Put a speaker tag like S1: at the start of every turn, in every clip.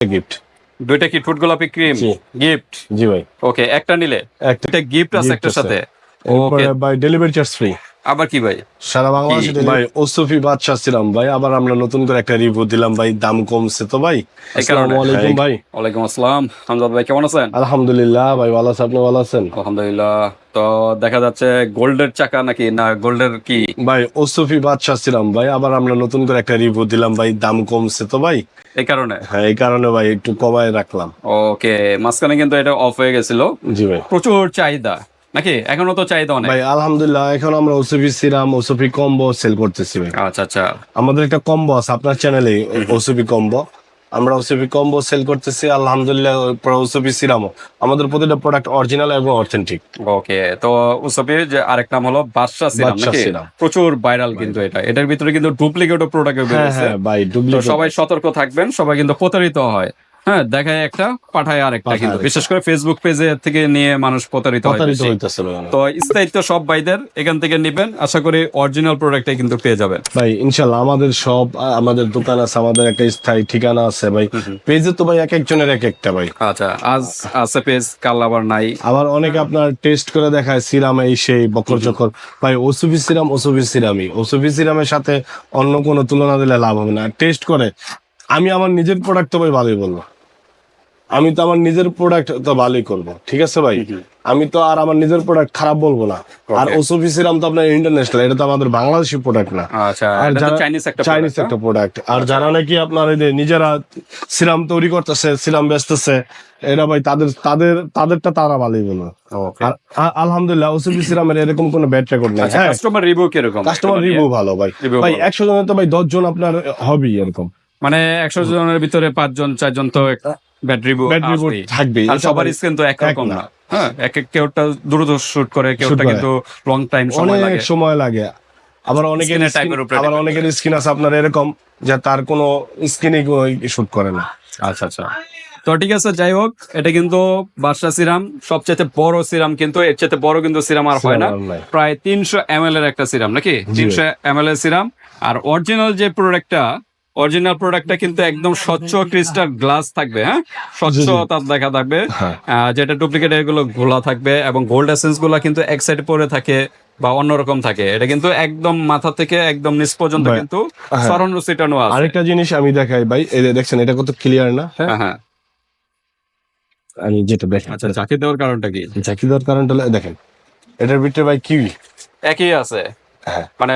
S1: Gift
S2: দুইটা কি foot গোলাপি ক্রিম গিফট
S1: জি ভাই।
S2: ওকে একটা নিলে?
S1: একটা
S2: গিফট আছে একটার সাথে। Okay
S1: bye delivery charge free
S2: আবার কি ভাই?
S1: সারা বাংলাদেশে? ভাই? ওসফি বাদশা ছিলাম ভাই আবার আমরা নতুন করে একটা রিভিউ দিলাম ভাই দাম কমছে তো ভাই। আসসালামু আলাইকুম ভাই।
S2: ওয়ালাইকুম আসসালাম। হামজাদ ভাই কেমন আছেন?
S1: আলহামদুলিল্লাহ ভাই ভালো আছে আপনি ভালো আছেন?
S2: আলহামদুলিল্লাহ। তো দেখা যাচ্ছে গোল্ডের চাকা নাকি না গোল্ডের কি?
S1: ভাই ওসফি বাদশা ছিলাম ভাই আবার আমরা নতুন করে একটা রিভিউ দিলাম ভাই দাম কমছে তো ভাই।
S2: এই কারণে?
S1: হ্যাঁ এই কারণে ভাই একটু কমায় রাখলাম।
S2: ওকে মাঝখানে কিন্তু এটা অফ হয়ে গেছিল।
S1: জি ভাই।
S2: প্রচুর চাহিদা। নাকি? এখনও তো চাহিদা অনেক।
S1: ভাই আলহামদুলিল্লাহ এখন আমরা ওসফি সিরাম ওসফি কম্বো সেল করতেছি ভাই।
S2: আচ্ছা আচ্ছা।
S1: আমাদের একটা কম্বো আছে আপনার চ্যানেলে ওসবি কম্বো। আমরা ওসবি কম্বো সেল করতেছি আলহামদুলিল্লাহ ওসবি সিরামও। আমাদের প্রতিটা প্রোডাক্ট অরিজিনাল এবং অথেন্টিক
S2: ওকে তো উসফির যে আরেক নাম হলো বাদশা সিরাম নাকি? প্রচুর ভাইরাল কিন্তু এটা। এটার ভিতরে কিন্তু ডুপ্লিকেটও প্রোডাক্ট
S1: হ্যাঁ
S2: বেরিয়েছে
S1: হ্যাঁ ভাই ডুপ্লিকেট
S2: সবাই সতর্ক থাকবেন সবাই কিন্তু প্রতারিত হয়। হ্যাঁ দেখায় একটা পাঠায় আরেকটা
S1: পাঠায়
S2: কিন্তু। বিশেষ করে ফেসবুক পেজে থেকে নিয়ে মানুষ প্রতারিত। তো স্থায়িত্ব সব ভাইদের এখান থেকে নিবেন। আশা করি অরিজিনাল প্রোডাক্টটাই কিন্তু পেয়ে যাবেন।
S1: ভাই ইনশাল্লাহ আমাদের সব আমাদের দোকান আছে আমাদের একটা স্থায়ী ঠিকানা আছে ভাই। পেজে তো ভাই এক একজনের এক একটা ভাই।
S2: আচ্ছা আজ আছে পেজ কাল আবার নাই।
S1: আবার অনেকে আপনার টেস্ট করে দেখায় সিরাম এই সেই বকর চকর। ভাই ওসুবি সিরাম ওসুবি সিরামই। ওসুবি সিরামের সাথে অন্য কোনো তুলনা দিলে লাভ হবে না। টেস্ট করে। আমি আমার নিজের প্রোডাক্ট তো ভাই ভালোই বলব। আমি তো আমার নিজের প্রোডাক্ট তো ভালোই করব। ঠিক আছে ভাই? আমি তো আর আমার নিজের প্রোডাক্ট খারাপ বলব না। আর. ওসুবি সিরাম তো আপনার ইন্টারন্যাশনাল এটা তো আমাদের বাংলাদেশি প্রোডাক্ট না।
S2: আচ্ছা
S1: আর
S2: এটা চাইনিজ একটা
S1: একটা প্রোডাক্ট আর যারা নাকি আপনার নিজেরা সিরাম তৈরি করতেছে সিরাম বেচতেছে এরা ভাই তাদের তাদের তাদেরটা তারা ভালোই বলব?
S2: Okay.
S1: আলহামদুলিল্লাহ ওসিবি সিরামের এরকম কোনো ব্যাড রেকর্ড নেই।
S2: আচ্ছা
S1: হ্যাঁ।
S2: কাস্টমার রিভিউ কীরকম?
S1: কাস্টমার রিভিউ ভালো ভাই। ভাই একশো জনের তো ভাই দশ জন আপনার হবেই এরকম।
S2: মানে একশো জনের ভিতরে পাঁচজন চারজন তো ব্যাড
S1: থাকবেই
S2: আর সবার স্ক্রিন তো একরকম
S1: না।
S2: না। হ্যাঁ এক এক কেউটা দ্রুত শুট করে কেউটা কিন্তু লং টাইম সময় লাগে।
S1: সময় লাগে। আবার অনেকের
S2: উপরে
S1: আবার অনেকের স্কিন আছে আপনার এরকম যে তার কোনো স্কিনে শুট করে না।
S2: আচ্ছা আচ্ছা। তো ঠিক আছে যাই হোক এটা কিন্তু বাদশা সিরাম সবচেয়ে বড় সিরাম কিন্তু এর চেয়ে বড় কিন্তু সিরাম আর হয় না। প্রায় তিনশো এম এর একটা সিরাম নাকি? তিনশো এম এর সিরাম। আর অরিজিনাল যে প্রোডাক্টটা অরিজিনাল প্রোডাক্টটা কিন্তু একদম স্বচ্ছ ক্রিস্টাল গ্লাস থাকবে হ্যাঁ? স্বচ্ছতা দেখা থাকবে।
S1: হ্যাঁ।
S2: যেটা ডুপ্লিকেট এগুলো ঘোলা থাকবে এবং গোল্ড এসেন্সগুলা কিন্তু এক সাইড পরে থাকে বা অন্যরকম থাকে। এটা কিন্তু একদম মাথা থেকে একদম নিচ পর্যন্ত কিন্তু
S1: হ্যাঁ।
S2: সরানো সিটানো আছে।
S1: আরেকটা জিনিস আমি দেখাই ভাই এই দেখছেন এটা কত ক্লিয়ার না হ্যাঁ?
S2: হ্যাঁ হ্যাঁ।
S1: আমি যেটা দেখাই।
S2: আচ্ছা চাকি দেওয়ার কারণটা কি?
S1: চাকরি দেওয়ার কারণটা দেখেন এটার ভিতরে ভাই কিউই
S2: একই আছে। মানে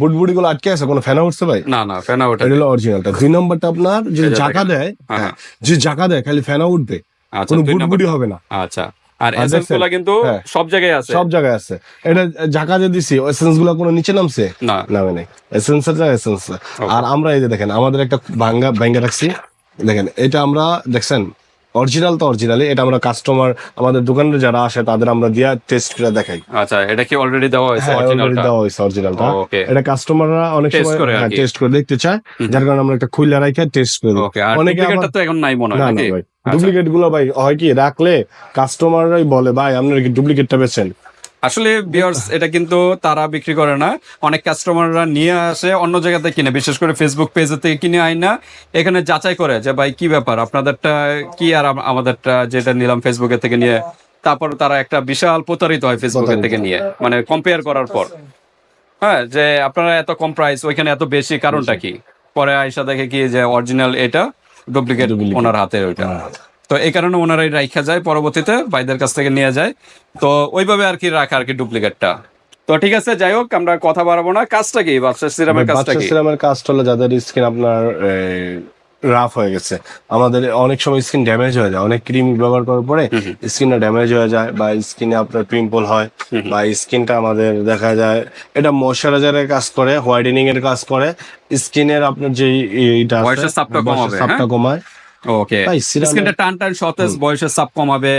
S1: বুটবুড়ি গুলো না আটকে আছে কোনো ফেনা উঠছে ভাই?
S2: না না ফেনা ওঠে
S1: এটা হলো অরিজিনালটা দুই নম্বরটা আপনার
S2: এটা
S1: জাকা দেয়
S2: হ্যাঁ, হ্যাঁ।
S1: জাকা দেয় খালি ফেনা উঠবে।
S2: আচ্ছা
S1: কোনো বুটবুড়ি হবে না।
S2: আচ্ছা আর
S1: আর
S2: এসেন্সগুলা কিন্তু
S1: হ্যাঁ।
S2: সব জায়গায় আছে।
S1: সব জায়গায় আছে। এটা জাকা যে দিছি এসেন্সগুলো কোনো নিচে নামছে?
S2: না।
S1: নামে নাই। এসেন্স এর এসেন্স আর আমরা এই যে দেখেন আমাদের একটা ভাঙ্গা ভাঙ্গা রাখছি। দেখেন এটা আমরা দেখছেন? অরিজিনাল তো অরিজিনালি এটা আমরা কাস্টমার আমাদের দোকানে যারা আসে তাদের আমরা দিয়া টেস্ট করে দেখাই।
S2: আচ্ছা এটা কি অলরেডি দেওয়া হয়েছে
S1: অরিজিনাল already
S2: অরিজিনালটা
S1: দেওয়া হয়েছে অরিজিনালটা
S2: ওকে
S1: এটা কাস্টমাররা অনেক সময়
S2: করে
S1: টেস্ট করে দেখতে চায় যার কারণে আমরা একটা খুলে রাখে টেস্ট করে অনেকে এটা
S2: তো এখন নাই মনে হয় নাকি?
S1: ভাই।
S2: আচ্ছা।
S1: ডুপ্লিকেটগুলো ভাই হয় কি রাখলে কাস্টমাররাই বলে ভাই আপনি কি ডুপ্লিকেটটা বেচেন?
S2: আসলে বিয়ার্স এটা কিন্তু তারা বিক্রি করে না। অনেক কাস্টমাররা নিয়ে আসে অন্য জায়গাতে কিনে। বিশেষ করে ফেসবুক পেজে থেকে কিনে আয় না এখানে যাচাই করে যে ভাই কি ব্যাপার? আপনাদেরটা কি আর আম- আমাদেরটা যেটা নিলাম ফেসবুকে থেকে নিয়ে? তারপর তারা একটা বিশাল প্রতারিত হয় ফেসবুকের থেকে নিয়ে মানে কম্পেয়ার করার পর। হ্যাঁ যে আপনারা এত কম প্রাইস ওইখানে এত বেশি কারণটা কি? পরে আয়সা দেখে কি যে অরিজিনাল এটা ডুপ্লিকেট ওনার হাতে ওইটা। তো এই কারণে ওনারাই রাইখা যায় পরবর্তীতে ভাইদের কাছ থেকে নিয়ে যায়। তো ওইভাবে আর কি রাখা আর কি ডুপ্লিকেটটা। তো ঠিক আছে যাই হোক আমরা কথা বাড়াবো না। কাজটা কি? বাচ্চা সিরামের কাজটা কি?
S1: সিরামের কাজটা হলো যাদের স্কিন আপনার রাফ হয়ে গেছে। আমাদের অনেক সময় স্কিন ড্যামেজ হয়ে যায়। অনেক ক্রিম ব্যবহার করার পরে স্কিনটা ড্যামেজ হয়ে যায় বা স্কিনে আপনার পিম্পল হয় বা স্কিনটা আমাদের দেখা যায় এটা ময়শ্চারাইজারের কাজ করে হোয়াইটেনিং এর কাজ করে। স্কিনের আপনার যে
S2: কমাবে,
S1: চাপটা কমায়।
S2: ওকে স্কিনটা টান টান সতেজ বয়সের চাপ কমাবে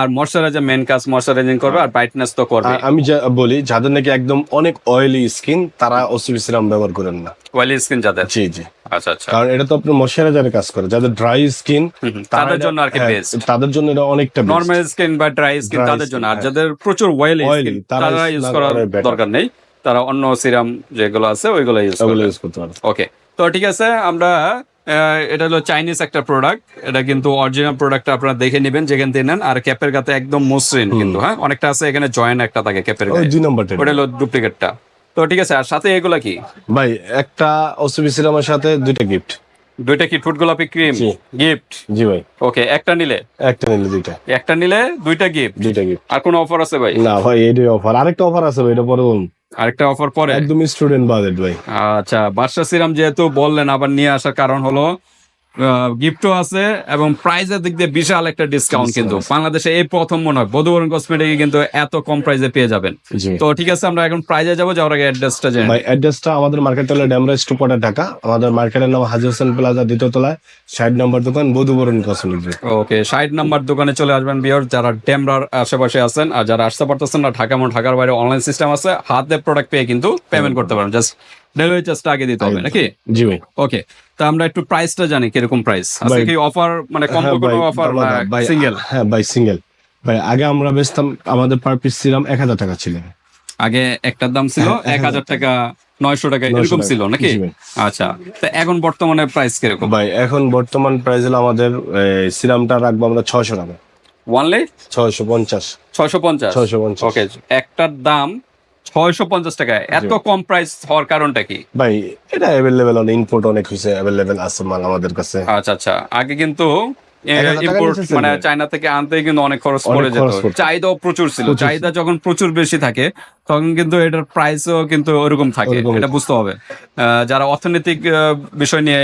S2: আর ময়শ্চারাইজার মেন কাজ ময়শ্চারাইজিং করবে আর ব্রাইটনেস তো করবে।
S1: আমি যা বলি যাদের নাকি একদম অনেক অয়েলি স্কিন তারা ওসিবি সিরাম ব্যবহার করেন না।
S2: ওয়েলি স্কিন যাদের?
S1: জি জি।
S2: আচ্ছা আচ্ছা।
S1: কারণ এটা তো আপনার ময়শ্চারাইজারের কাজ করে। যাদের ড্রাই স্কিন
S2: তাদের জন্য আর কি best।
S1: তাদের জন্য এটা অনেকটা।
S2: নর্মাল স্কিন বা ড্রাই স্কিন তাদের জন্য। আর
S1: হ্যাঁ।
S2: যাদের প্রচুর ওয়েলি
S1: Oily, তারা
S2: তারা ইউজ করার দরকার নেই। তারা অন্য সিরাম যেগুলো আছে ওইগুলো ইউজ
S1: করতে পারে
S2: ওকে তো ঠিক আছে আমরা এটা হলো চাইনিজ একটা প্রোডাক্ট এটা কিন্তু অরিজিনাল প্রোডাক্ট আপনারা দেখে নেবেন যেখান থেকে নেন। আর ক্যাপের গাতে একদম মসৃণ কিন্তু হ্যাঁ? অনেকটা আছে এখানে জয়েন একটা থাকে ক্যাপের গায়ে।
S1: দুই নম্বরটা।
S2: ওটা হলো ডুপ্লিকেটটা তো ঠিক আছে আর সাথে এগুলা কি?
S1: ভাই একটা ওসবি সিরামের সাথে দুইটা গিফট
S2: দুইটা কি ফুড গোলাপি ক্রিম গিফট
S1: জি ভাই।
S2: ওকে একটা নিলে?
S1: একটা নিলে দুইটা।
S2: একটা নিলে দুইটা গিফট
S1: দুইটা গিফট
S2: আর কোনো অফার আছে ভাই?
S1: না ভাই এটাই অফার আরেকটা অফার আছে ভাই এটা পরে বলুন
S2: আরেকটা অফার পরে?
S1: একদমই স্টুডেন্ট বাজেট ভাই।
S2: আচ্ছা বাদশা সিরাম যেহেতু বললেন আবার নিয়ে আসার কারণ হলো গিফটও আছে এবং প্রাইজের দিক দিয়ে বিশাল একটা ডিসকাউন্ট কিন্তু বাংলাদেশে এই প্রথম মনে হয় বধুবরণ কসমেটিকে কিন্তু এত কম প্রাইজে পেয়ে যাবেন। তো ঠিক আছে আমরা এখন প্রাইজে যাব যাওয়ার আগে অ্যাড্রেসটা জেনে
S1: ভাই অ্যাড্রেসটা আমাদের মার্কেট হলো ড্যামরা স্টুপটা ঢাকা আমাদের মার্কেটের নাম হাজি হোসেন প্লাজা দ্বিতীয় তলায়। ষাট নম্বর দোকান বধুবরণ কসমেটিক
S2: ওকে ষাট নাম্বার দোকানে চলে আসবেন বিয়ার যারা ডেমরার আশেপাশে আছেন আর যারা আসতে পারতেছেন না ঢাকা এবং ঢাকার বাইরে অনলাইন সিস্টেম আছে হাতে প্রোডাক্ট পেয়ে কিন্তু পেমেন্ট করতে পারেন জাস্ট ডেলিভারি চার্জটা আগে দিতে হবে নাকি?
S1: জি ভাই।
S2: ওকে তা আমরা একটু প্রাইসটা জানি কীরকম প্রাইস আজকে কি অফার মানে কম
S1: হ্যাঁ
S2: কোনো অফার সিঙ্গেল
S1: হ্যাঁ ভাই সিঙ্গেল ভাই আগে আমরা বেচতাম আমাদের পার পিস সিরাম এক হাজার টাকা ছিল।
S2: আগে একটার দাম ছিল
S1: হ্যাঁ,
S2: এক হাজার টাকা নয়শো টাকা
S1: 900
S2: এরকম ছিল নাকি? আচ্ছা তো এখন বর্তমানে প্রাইস কীরকম?
S1: ভাই এখন বর্তমান প্রাইস হলো আমাদের সিরামটা রাখব আমরা ছয়শো টাকা।
S2: ওয়ানলি
S1: ছয়শো পঞ্চাশ।
S2: ছয়শো পঞ্চাশ।
S1: 650
S2: ওকে একটার দাম ছয়শো পঞ্চাশ টাকা এত কম প্রাইস হওয়ার কারণটা কি?
S1: ভাই এটা অ্যাভেলেবেল অনেক ইনপুট অনেক হয়েছে অ্যাভেলেবেল আছে মাল আমাদের কাছে।
S2: আচ্ছা আচ্ছা। আগে কিন্তু ইম্পোর্ট মানে চায়না থেকে আনতে কিন্তু অনেক খরচ পড়ে যেত। চাহিদাও প্রচুর ছিল। চাহিদা যখন প্রচুর বেশি থাকে তখন কিন্তু এটার প্রাইসও কিন্তু ওরকম থাকে। এটা বুঝতে হবে। যারা অর্থনৈতিক বিষয় নিয়ে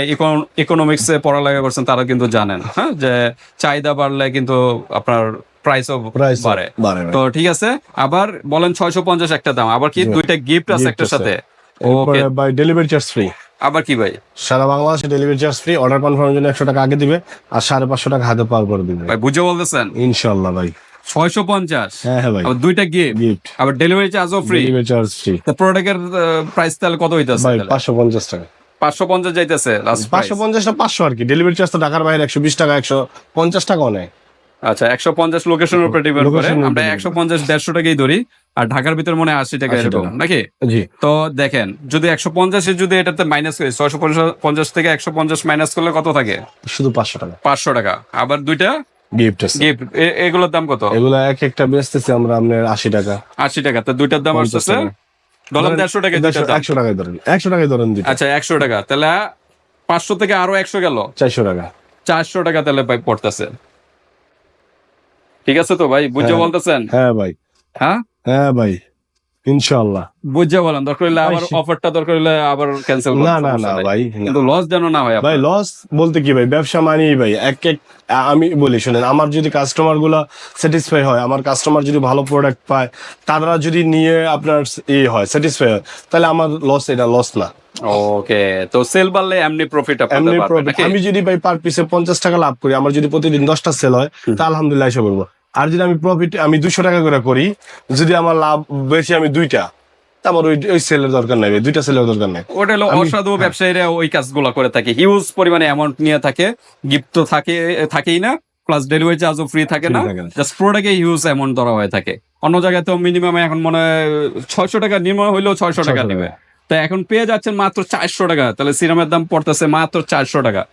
S2: ইকোনমিক্সে পড়ালেখা করছেন তারা কিন্তু জানেন হ্যাঁ? যে চাহিদা বাড়লে কিন্তু আপনার প্রাইসও বাড়ে। তো ঠিক আছে আবার বলেন ছয়শো পঞ্চাশ একটা দাম আবার কি দুইটা গিফট আছে একটার সাথে? ওকে
S1: ভাই ডেলিভারি চার্জ ফ্রি
S2: আবার কি ভাই?
S1: সারা বাংলাদেশে ডেলিভারি চার্জ ফ্রি অর্ডার কনফার্মের জন্য একশো টাকা আগে দিবে আর সাড়ে পাঁচশো টাকা হাতে পরে দিবে।
S2: ভাই বুঝে বলতেছেন?
S1: ইনশাল্লাহ ভাই।
S2: ছয়শো পঞ্চাশ?
S1: হ্যাঁ হ্যাঁ ভাই।
S2: দুইটা গিফট আবার ডেলিভারি চার্জও ফ্রি
S1: ডেলিভারি চার্জ ফ্রি
S2: তা প্রোডাক্টের প্রাইস তাহলে কত হইতেছে
S1: ভাই পাঁচশো পঞ্চাশ টাকা।
S2: পাঁচশো পঞ্চাশ যাইতেছে
S1: পাঁচশো পঞ্চাশটা পাঁচশো আর কি। ডেলিভারি চার্জ তো ঢাকার বাইরে একশো বিশ টাকা একশো পঞ্চাশ টাকা নেয়।
S2: আচ্ছা একশো পঞ্চাশ লোকেশনের উপরে ডিপেন্ড করে। আমরা একশো পঞ্চাশ দেড়শো টাকাই ধরি আর ঢাকার ভিতর মনে হয় আশি টাকা এরকম নাকি? তো দেখেন যদি একশো পঞ্চাশে যদি এটাতে মাইনাস করি ছয়শো পঞ্চাশ থেকে একশো পঞ্চাশ মাইনাস করলে কত থাকে?
S1: শুধু পাঁচশো টাকা।
S2: পাঁচশো টাকা। আবার দুইটা?
S1: গিফট
S2: গিফট এগুলোর দাম কত?
S1: এগুলো এক একটা বেচতেছি আমরা আপনার আশি টাকা।
S2: আশি টাকা। তো দুইটার দাম আসতেছে। ডলার দেড়শো টাকা
S1: একশো টাকায় ধরেন একশো টাকায় ধরেন
S2: আচ্ছা একশো টাকা। তাহলে পাঁচশো থেকে আরও একশো গেল।
S1: চারশো টাকা।
S2: চারশো টাকা তাহলে পড়তেছে। ঠিক আছে তো ভাই? বুঝে
S1: হ্যাঁ।
S2: বলতেছেন?
S1: হ্যাঁ ভাই।
S2: হ্যাঁ?
S1: হ্যাঁ ভাই। ইনশাল্লাহ
S2: বুঝে বলেন দরকার হলে আবার অফারটা দরকার হলে আবার ক্যান্সেল
S1: না না না ভাই
S2: কিন্তু লস যেন না হয়
S1: ভাই লস বলতে কি ভাই? ব্যবসা মানি ভাই এক এক আমি বলি শুনেন আমার যদি কাস্টমারগুলা স্যাটিসফাই হয় আমার কাস্টমার যদি ভালো প্রোডাক্ট পায় তারা যদি নিয়ে আপনার ই হয় স্যাটিসফাই হয় তাহলে আমার লস এটা লস না।
S2: ওকে তো সেল বাড়লে এমনি প্রফিট
S1: এমনি।
S2: নাকি?
S1: আমি যদি ভাই পার পিসে পঞ্চাশ টাকা লাভ করি আমার যদি প্রতিদিন দশটা সেল হয় তা আলহামদুলিল্লাহ এসে বলব আর যদি আমি প্রফিট আমি দুইশো টাকা করে করি যদি আমার লাভ বেশি আমি দুইটা আমার ওই ওই সেলের দরকার নাই দুইটা সেলের দরকার নাই।
S2: ওটা হলো অসাধু ব্যবসায়ীরা ওই কাজগুলো করে থাকে। হিউজ পরিমাণে অ্যামাউন্ট নিয়ে থাকে গিফট তো থাকে থাকেই না প্লাস ডেলিভারি চার্জও ফ্রি থাকে না। জাস্ট প্রোডাক্টে হিউজ অ্যামাউন্ট ধরা হয়ে থাকে। অন্য জায়গায় তো মিনিমাম এখন মনে হয় ছয়শো টাকা নিম্ন হইলেও ছয়শো টাকা
S1: 600
S2: নেবে। তা এখন পেয়ে যাচ্ছেন মাত্র চারশো টাকা। তাহলে সিরামের দাম পড়তেছে মাত্র চারশো টাকা।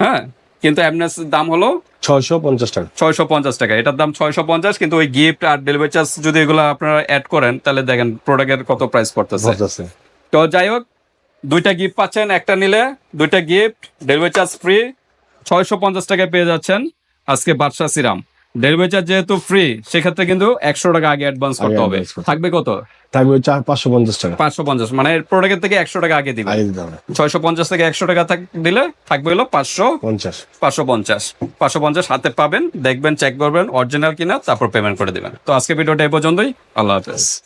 S2: হ্যাঁ? কিন্তু অ্যামনেস দাম হলো
S1: ছয়শো পঞ্চাশ টাকা।
S2: ছয়শো পঞ্চাশ টাকা। এটার দাম ছয়শো পঞ্চাশ কিন্তু ওই গিফট আর ডেলিভারি চার্জ যদি এগুলো আপনারা অ্যাড করেন তাহলে দেখেন প্রোডাক্টের কত প্রাইস পড়তেছে। তো যাই হোক দুইটা গিফট পাচ্ছেন একটা নিলে দুইটা গিফট ডেলিভারি চার্জ ফ্রি ছয়শো পঞ্চাশ টাকায় পেয়ে যাচ্ছেন আজকে বাদশা সিরাম। ডেলিভারি চার্জ যেহেতু ফ্রি সেক্ষেত্রে কিন্তু একশো টাকা আগে অ্যাডভান্স করতে হবে। থাকবে কত?
S1: থাকবে চার পাঁচশো পঞ্চাশ টাকা।
S2: পাঁচশো পঞ্চাশ। মানে প্রোডাক্টের থেকে একশো টাকা আগে দিবে। ছয়শো পঞ্চাশ থেকে একশো টাকা থাক- দিলে থাকবে হলো পাঁচশো
S1: পঞ্চাশ।
S2: পাঁচশো পঞ্চাশ। পাঁচশো পঞ্চাশ হাতে পাবেন দেখবেন চেক করবেন অরিজিনাল কিনা তারপর পেমেন্ট করে দিবেন। তো আজকে ভিডিওটা এই পর্যন্তই। আল্লাহ হাফেজ।